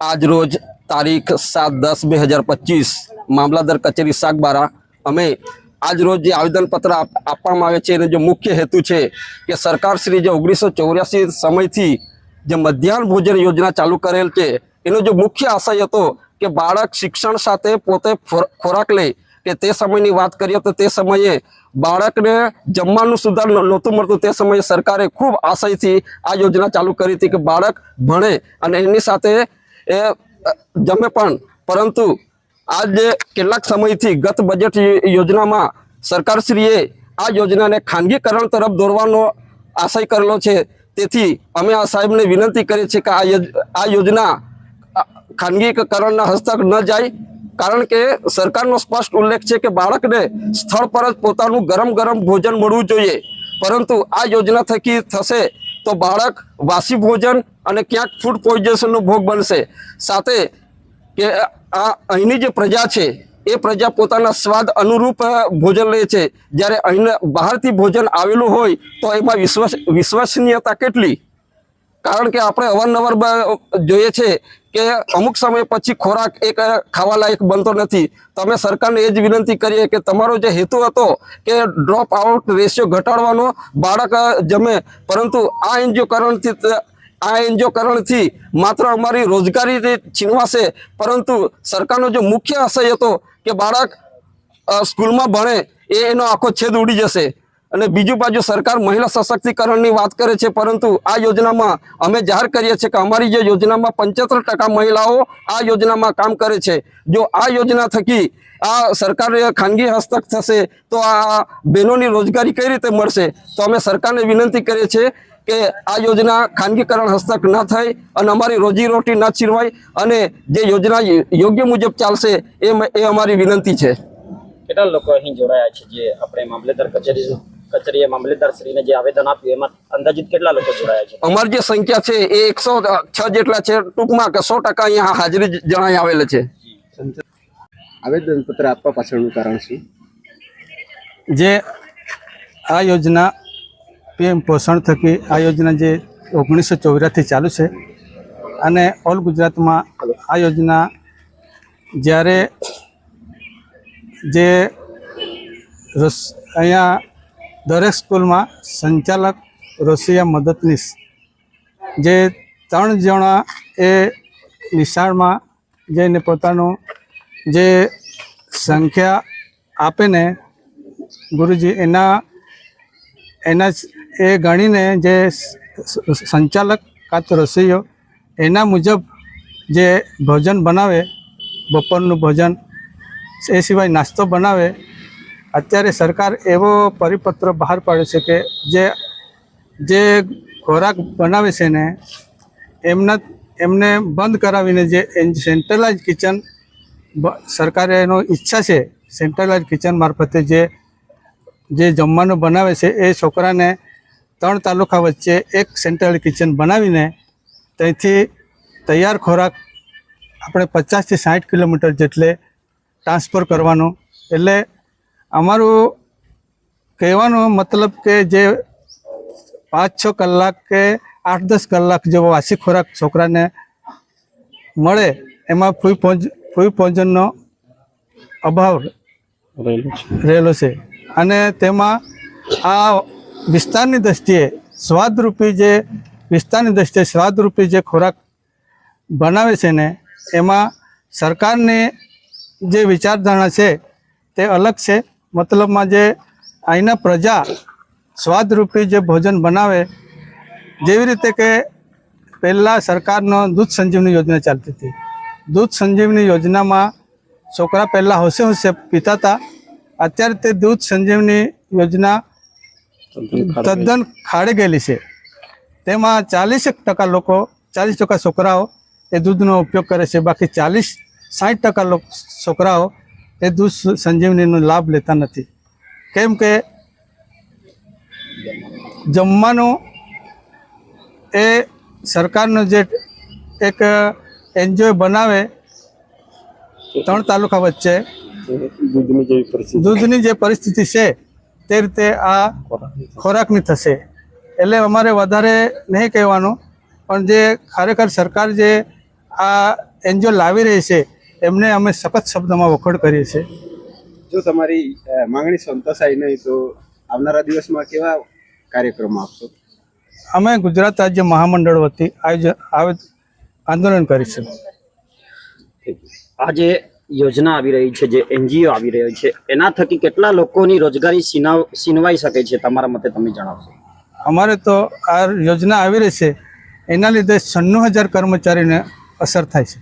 આજ રોજ તારીખ સાત દસ બે હજાર પચીસ મામલાદાર કચેરી સાગબારા અમે આજ રોજ જે આવેદનપત્ર આપ- આપવામાં આવે છે એનો જે મુખ્ય હેતુ છે કે સરકારશ્રી જે ઓગણીસો ચોર્યાસી સમયથી જે મધ્યાહન ભોજન યોજના ચાલુ કરેલ છે, એનો જે મુખ્ય આશય હતો કે બાળક શિક્ષણ સાથે પોતે ખોરાક લે, કે તે સમયની વાત કરીએ તો તે સમયે બાળકને જમવાનું સુધાર નહોતું મળતું, તે સમયે સરકારે ખૂબ આશયથી આ યોજના ચાલુ કરી હતી કે બાળક ભણે અને એની સાથે એ જમે પણ. પરંતુ આજે કેટલાક સમયથી ગત બજેટ યોજનામાં સરકારશ્રીએ આ યોજનાને ખાનગીકરણ તરફ દોરવાનો આશય કરેલો છે. તેથી અમે આ સાહેબને વિનંતી કરીએ છીએ કે આ યોજના ખાનગીકરણના હસ્તક ન જાય. કારણ કે સરકારનો સ્પષ્ટ ઉલ્લેખ છે કે બાળકને સ્થળ પર જ પોતાનું ગરમ ગરમ ભોજન મળવું જોઈએ. પરંતુ આ યોજના થકી થશે તો બાળક વાસી ભોજન અને ક્યાંક ફૂડ પોઈઝનનો ભોગ બનશે. સાથે કે આ અહીંની જે પ્રજા છે, એ પ્રજા પોતાના સ્વાદ અનુરૂપ ભોજન લે છે. જ્યારે અહીં બહારથી ભોજન આવેલું હોય, તો એમાં વિશ્વાસ, વિશ્વસનીયતા કેટલી? કારણ કે આપણે અવારનવાર જોઈએ છે કે અમુક સમય પછી ખોરાક એક ખાવા લાયક બનતો નથી. તમે સરકારને એ જ વિનંતી કરીએ કે તમારો જે હેતુ હતો કે ડ્રોપ આઉટ રેશિયો ઘટાડવાનો, બાળક જમે, પરંતુ આ એન્જિયોકરણથી આ એન્જિયોકરણથી માત્ર અમારી રોજગારી છીનવાશે, પરંતુ સરકારનો જે મુખ્ય આશય હતો કે બાળક સ્કૂલમાં ભણે, એ એનો આખો છેદ ઉડી જશે. અને બીજું બાજુ સરકાર મહિલા સશક્તિકરણની વાત કરે છે, પરંતુ આ યોજનામાં અમે જાહેર કરીએ છીએ કે અમારી જે યોજનામાં પંચોતેર ટકા મહિલાઓ આ યોજનામાં કામ કરે છે. જો આ યોજના થકી આ સરકારે ખાનગી હસ્તક થશે, તો આ બહેનોની રોજગારી કઈ રીતે મળશે? તો અમે સરકારને વિનંતી કરીએ છીએ કે આ યોજના ખાનગીકરણ હસ્તક ના થાય અને અમારી રોજીરોટી ના છીરવાય અને જે યોજના યોગ્ય મુજબ ચાલશે એ એ અમારી વિનંતી છે. કેટલા લોકો અહીં જોડાયા છે જે આપણે મામલેદાર કચેરી કચેરીએ મામલેદાર શ્રીને જે આવેદન આપ્યું એમાં અંદાજિત કેટલા લોકો જોડાયા છે? અમારી જે સંખ્યા છે એ એકસો છ જેટલા છે ટૂંકમાં કે સો ટકા અહીંયા હાજરી જણાઈ આવેલા છે. આવેદનપત્ર આપવા પાછળનું કારણ શું? જે આ યોજના પીએમ પોષણ થકી આ યોજના જે ઓગણીસો ચોરાથી ચાલુ છે અને ઓલ ગુજરાતમાં આ યોજના જ્યારે જે રસ અહીંયા દરેક સ્કૂલમાં સંચાલક રસિયા મદદનીશ. જે ત્રણ જણા એ નિશાળમાં જઈને પોતાનું જે સંખ્યા આપે ને ગુરુજી એના એના એ ગણીને જે સંચાલક કાં તો રસોઈઓ એના મુજબ જે ભોજન બનાવે, બપોરનું ભોજન, એ સિવાય નાસ્તો બનાવે અત્યારે સરકાર એવો પરિપત્ર બહાર પાડ્યો છે કે જે જે ખોરાક બનાવે છે ને, એમના, એમને બંધ કરાવીને જે સેન્ટ્રલાઇઝ કિચન સરકારે એનો ઈચ્છા છે સેન્ટ્રલાઇઝ કિચન મારફતે જે જે જમવાનું બનાવે છે, એ છોકરાને ત્રણ તાલુકા વચ્ચે એક સેન્ટ્રલ કિચન બનાવીને ત્યાંથી તૈયાર ખોરાક આપણે પચાસથી સાઠ કિલોમીટર જેટલે ટ્રાન્સફર કરવાનો. એટલે અમારું કહેવાનો મતલબ કે જે પાંચ છ કલાક કે આઠ દસ કલાક જેવો વાસી ખોરાક છોકરાને મળે એમાં ફૂઈ પહોંચ ફૂઈ ભોજનનો અભાવ રહેલો છે. અને તેમાં આ વિસ્તારની દ્રષ્ટિએ સ્વાદરૂપી જે વિસ્તારની દ્રષ્ટિએ સ્વાદરૂપી જે ખોરાક બનાવે છે ને એમાં સરકારની જે વિચારધારણા છે તે અલગ છે. મતલબમાં જે અહીંના પ્રજા સ્વાદરૂપી જે ભોજન બનાવે, જેવી રીતે કે પહેલાં સરકારનો દૂધ સંજીવની યોજના ચાલતી હતી. દૂધ સંજીવની યોજનામાં છોકરા પહેલાં હોશે હોશે પીતા હતા અત્યારે તે દૂધ સંજીવની યોજના તદ્દન ખાડે ગયેલી છે. તેમાં ચાલીસેક ટકા લોકો, ચાલીસ ટકા છોકરાઓ એ દૂધનો ઉપયોગ કરે છે. બાકી ચાલીસ સાઠ ટકા છોકરાઓ એ દૂધ સંજીવનીનો લાભ લેતા નથી. કેમ કે જમવાનું એ સરકારનો જે એક એન્જોય બનાવે ત્રણ તાલુકા વચ્ચે દૂધની જે પરિસ્થિતિ છે તે રીતે આ ખોરાકની થશે. એટલે અમારે વધારે નહીં કહેવાનું પણ જે ખરેખર સરકાર જે આ એનજીઓ લાવી રહી છે એમને અમે સખત શબ્દમાં વખોડ કરીએ છીએ. જો તમારી માંગણી સંતોષાય નહીં તો આવનારા દિવસમાં કેવા કાર્યક્રમો આપશો? અમે ગુજરાત રાજ્ય મહામંડળ વતી આયોજન આંદોલન કરીશું. આજે યોજના આવી રહી છે જે એનજીઓ આવી રહ્યો છે એના થકી કેટલા લોકોની રોજગારી છીનવાઈ શકે છે તમારા મતે તમે જણાવશો? અમારે તો આ યોજના આવી રહી છે એના લીધે છન્નું હજાર કર્મચારીને અસર થાય છે.